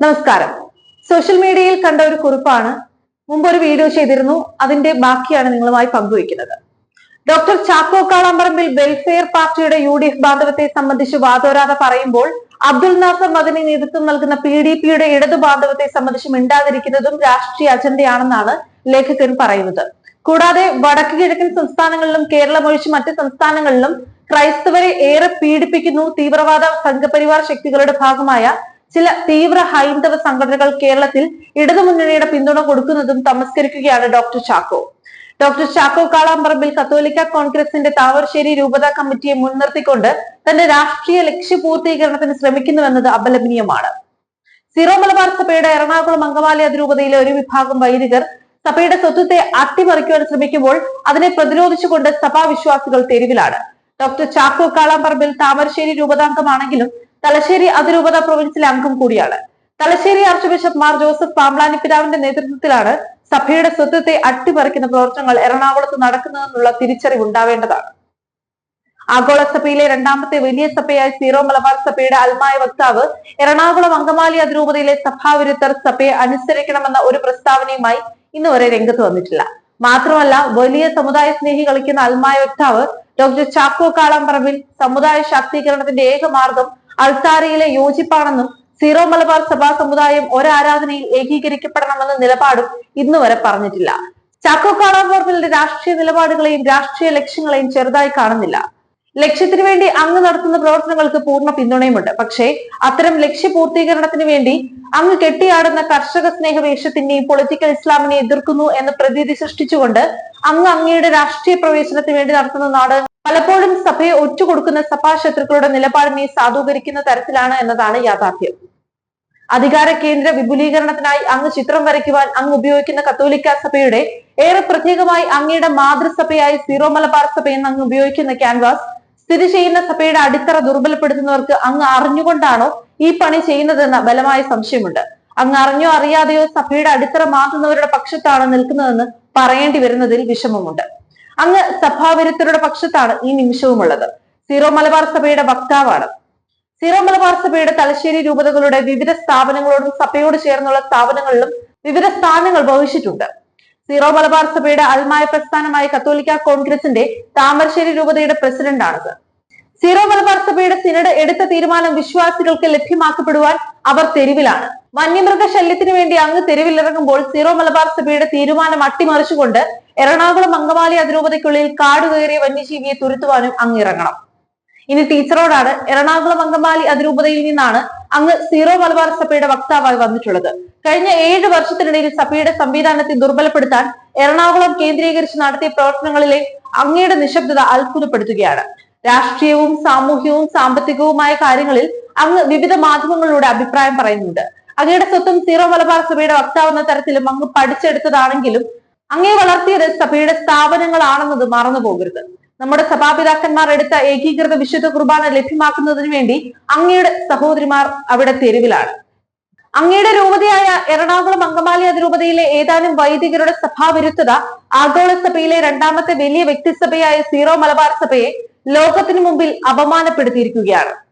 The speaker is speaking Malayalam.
നമസ്കാരം. സോഷ്യൽ മീഡിയയിൽ കണ്ട ഒരു കുറിപ്പാണ്. മുമ്പ് ഒരു വീഡിയോ ചെയ്തിരുന്നു. അതിന്റെ ബാക്കിയാണ് നിങ്ങളുമായി പങ്കുവയ്ക്കുന്നത്. ഡോക്ടർ ചാക്കോ കാളാമ്പറമ്പിൽ വെൽഫെയർ പാർട്ടിയുടെ യു ഡി എഫ് ബാന്ധവത്തെ സംബന്ധിച്ച് വാദോരാതെ പറയുമ്പോൾ അബ്ദുൽ നാസർ മദനി നേതൃത്വം നൽകുന്ന പി ഡി പിയുടെ ഇടതു ബാന്ധവത്തെ സംബന്ധിച്ച് മിണ്ടാതിരിക്കുന്നതും രാഷ്ട്രീയ അജണ്ടയാണെന്നാണ് ലേഖകൻ പറയുന്നത്. കൂടാതെ വടക്ക് കിഴക്കൻ സംസ്ഥാനങ്ങളിലും കേരളം ഒഴിച്ച് മറ്റ് സംസ്ഥാനങ്ങളിലും ക്രൈസ്തവരെ ഏറെ പീഡിപ്പിക്കുന്നു. തീവ്രവാദ സംഘപരിവാർ ശക്തികളുടെ ഭാഗമായ ചില തീവ്ര ഹൈന്ദവ സംഘടനകൾ കേരളത്തിൽ ഇടതുമുന്നണിയുടെ പിന്തുണ കൊടുക്കുന്നതും തമസ്കരിക്കുകയാണ് ഡോക്ടർ ചാക്കോ. ഡോക്ടർ ചാക്കോ കാളാമ്പറമ്പിൽ കത്തോലിക്ക കോൺഗ്രസിന്റെ താവർശ്ശേരി രൂപതാ കമ്മിറ്റിയെ മുൻനിർത്തിക്കൊണ്ട് തന്റെ രാഷ്ട്രീയ ലക്ഷ്യപൂർത്തീകരണത്തിന് ശ്രമിക്കുന്നുവെന്നത് അപലപനീയമാണ്. സിറോ മലബാർ സഭയുടെ എറണാകുളം അങ്കമാലി അതിരൂപതയിലെ ഒരു വിഭാഗം വൈദികർ സഭയുടെ സ്വത്വത്തെ അട്ടിമറിക്കുവാൻ ശ്രമിക്കുമ്പോൾ അതിനെ പ്രതിരോധിച്ചുകൊണ്ട് സഭാവിശ്വാസികൾ തെരുവിലാണ്. ഡോക്ടർ ചാക്കോ കാളാമ്പറമ്പിൽ താമരശ്ശേരി രൂപതാംഗമാണെങ്കിലും തലശ്ശേരി അതിരൂപത പ്രൊവിൻസിലെ അംഗം കൂടിയാണ്. Thalassery archbishop Mar Joseph Pamplany പിതാവിന്റെ നേതൃത്വത്തിലാണ് സഭയുടെ സ്വത്വത്തെ അട്ടിമറിക്കുന്ന പ്രവർത്തനങ്ങൾ എറണാകുളത്ത് നടക്കുന്നതെന്നുള്ള തിരിച്ചറിവ് ഉണ്ടാവേണ്ടതാണ്. ആഗോള സഭയിലെ രണ്ടാമത്തെ വലിയ സഭയായ സീറോ മലബാർ സഭയുടെ അൽമായ വക്താവ് എറണാകുളം അങ്കമാലി അതിരൂപതയിലെ സഭാവിരുദ്ധർ സഭയെ അനുസരിക്കണമെന്ന ഒരു പ്രസ്താവനയുമായി ഇന്ന് വരെ രംഗത്ത് വന്നിട്ടില്ല. മാത്രമല്ല വലിയ സമുദായ സ്നേഹി കളിക്കുന്ന അൽമായ വക്താവ് ഡോക്ടർ ചാക്കോ കാളാമ്പറമ്പിൽ സമുദായ ശാക്തീകരണത്തിന്റെ ഏക മാർഗം അൾത്താരയിലെ യോജിപ്പാണെന്നും സീറോ മലബാർ സഭാ സമുദായം ഒരാരാധനയിൽ ഏകീകരിക്കപ്പെടണമെന്ന നിലപാടും ഇന്നുവരെ പറഞ്ഞിട്ടില്ല. ചാക്കോ കാളാമ്പറമ്പിലിന്റെ രാഷ്ട്രീയ നിലപാടുകളെയും രാഷ്ട്രീയ ലക്ഷ്യങ്ങളെയും ചെറുതായി കാണുന്നില്ല. ലക്ഷ്യത്തിനു വേണ്ടി അങ്ങ് നടത്തുന്ന പ്രവർത്തനങ്ങൾക്ക് പൂർണ പിന്തുണയുമുണ്ട്. പക്ഷേ അത്തരം ലക്ഷ്യപൂർത്തീകരണത്തിന് വേണ്ടി അങ്ങ് കെട്ടിയാടുന്ന കർഷക സ്നേഹ വേഷത്തിന്റെയും പൊളിറ്റിക്കൽ ഇസ്ലാമിനെ എതിർക്കുന്നു എന്ന പ്രതീതി സൃഷ്ടിച്ചുകൊണ്ട് അങ്ങ് അങ്ങയുടെ രാഷ്ട്രീയ പ്രവേശനത്തിന് വേണ്ടി നടത്തുന്ന നാടകങ്ങൾ പലപ്പോഴും സഭയെ ഒറ്റുകൊടുക്കുന്ന സഭാ ശത്രുക്കളുടെ നിലപാടിനെ സാധൂകരിക്കുന്ന തരത്തിലാണ് എന്നതാണ് യാഥാർത്ഥ്യം. അധികാര കേന്ദ്ര വിപുലീകരണത്തിനായി അങ്ങ് ചിത്രം വരയ്ക്കുവാൻ അങ്ങ് ഉപയോഗിക്കുന്ന കത്തോലിക്ക സഭയുടെ ഏറെ പ്രത്യേകമായി അങ്ങയുടെ മാതൃസഭയായ സീറോ മലബാർ സഭയെന്ന് അങ്ങ് ഉപയോഗിക്കുന്ന ക്യാൻവാസ് സ്ഥിതി ചെയ്യുന്ന സഭയുടെ അടിത്തറ ദുർബലപ്പെടുത്തുന്നവർക്ക് അങ്ങ് അറിഞ്ഞുകൊണ്ടാണോ ഈ പണി ചെയ്യുന്നതെന്ന ബലമായ സംശയമുണ്ട്. അങ്ങ് അറിഞ്ഞോ അറിയാതെയോ സഭയുടെ അടിത്തറ മാറ്റുന്നവരുടെ പക്ഷത്താണ് നിൽക്കുന്നതെന്ന് പറയേണ്ടി വരുന്നതിൽ വിഷമമുണ്ട്. അങ്ങ് സഭാവിരുദ്ധരുടെ പക്ഷത്താണ് ഈ നിമിഷവും ഉള്ളത് സീറോ മലബാർ സഭയുടെ വക്താവാണ്. സീറോ മലബാർ സഭയുടെ തലശ്ശേരി രൂപതകളുടെ വിവിധ സ്ഥാപനങ്ങളോടും സഭയോട് ചേർന്നുള്ള സ്ഥാപനങ്ങളിലും വിവിധ സ്ഥാനങ്ങൾ വഹിച്ചിട്ടുണ്ട്. സീറോ മലബാർ സഭയുടെ അൽമായ പ്രസ്ഥാനമായ കത്തോലിക്ക കോൺഗ്രസിന്റെ താമരശ്ശേരി രൂപതയുടെ പ്രസിഡന്റാണ് പ്രസിഡന്റാണിത്. സീറോ മലബാർ സഭയുടെ സിനഡ് എടുത്ത തീരുമാനം വിശ്വാസികൾക്ക് ലഭ്യമാക്കപ്പെടുവാൻ അവർ തെരുവിലാണ്. വന്യമൃഗ ശല്യത്തിന് വേണ്ടി അങ്ങ് തെരുവിലിറങ്ങുമ്പോൾ സീറോ മലബാർ സഭയുടെ തീരുമാനം അട്ടിമറിച്ചുകൊണ്ട് എറണാകുളം അങ്കമാലി അതിരൂപതയ്ക്കുള്ളിൽ കാട് കയറിയ വന്യജീവിയെ തുരുത്തുവാനും അങ്ങ് ഇറങ്ങണം. ഇനി ടീച്ചറോടാണ് എറണാകുളം അങ്കമാലി അതിരൂപതയിൽ നിന്നാണ് അങ്ങ് സീറോ മലബാർ സഭയുടെ വക്താവായി വന്നിട്ടുള്ളത്. കഴിഞ്ഞ ഏഴ് വർഷത്തിനിടയിൽ സഭയുടെ സംവിധാനത്തെ ദുർബലപ്പെടുത്താൻ എറണാകുളം കേന്ദ്രീകരിച്ച് നടത്തിയ പ്രവർത്തനങ്ങളിലെ അങ്ങയുടെ നിശബ്ദത അത്ഭുതപ്പെടുത്തുകയാണ്. രാഷ്ട്രീയവും സാമൂഹ്യവും സാമ്പത്തികവുമായ കാര്യങ്ങളിൽ അങ്ങ് വിവിധ മാധ്യമങ്ങളിലൂടെ അഭിപ്രായം പറയുന്നുണ്ട്. അങ്ങയുടെ സ്വത്തും സീറോ മലബാർ സഭയുടെ വക്താവെന്ന തരത്തിലും അങ്ങ് പഠിച്ചെടുത്തതാണെങ്കിലും അങ്ങേ വളർത്തിയത് സഭയുടെ സ്ഥാപനങ്ങളാണെന്നത് മറന്നു പോകരുത്. നമ്മുടെ സഭാപിതാക്കന്മാർ എടുത്ത ഏകീകൃത വിശുദ്ധ കുർബാന ലഭ്യമാക്കുന്നതിന് വേണ്ടി അങ്ങയുടെ സഹോദരിമാർ അവിടെ തെരുവിലാണ്. അങ്ങയുടെ രൂപതയായ എറണാകുളം അങ്കമാലി അതിരൂപതയിലെ ഏതാനും വൈദികരുടെ സഭാവിരുദ്ധത ആഗോള സഭയിലെ രണ്ടാമത്തെ വലിയ വ്യക്തിസഭയായ സീറോ മലബാർ സഭയെ ലോകത്തിനു മുമ്പിൽ അപമാനപ്പെടുത്തിയിരിക്കുകയാണ്.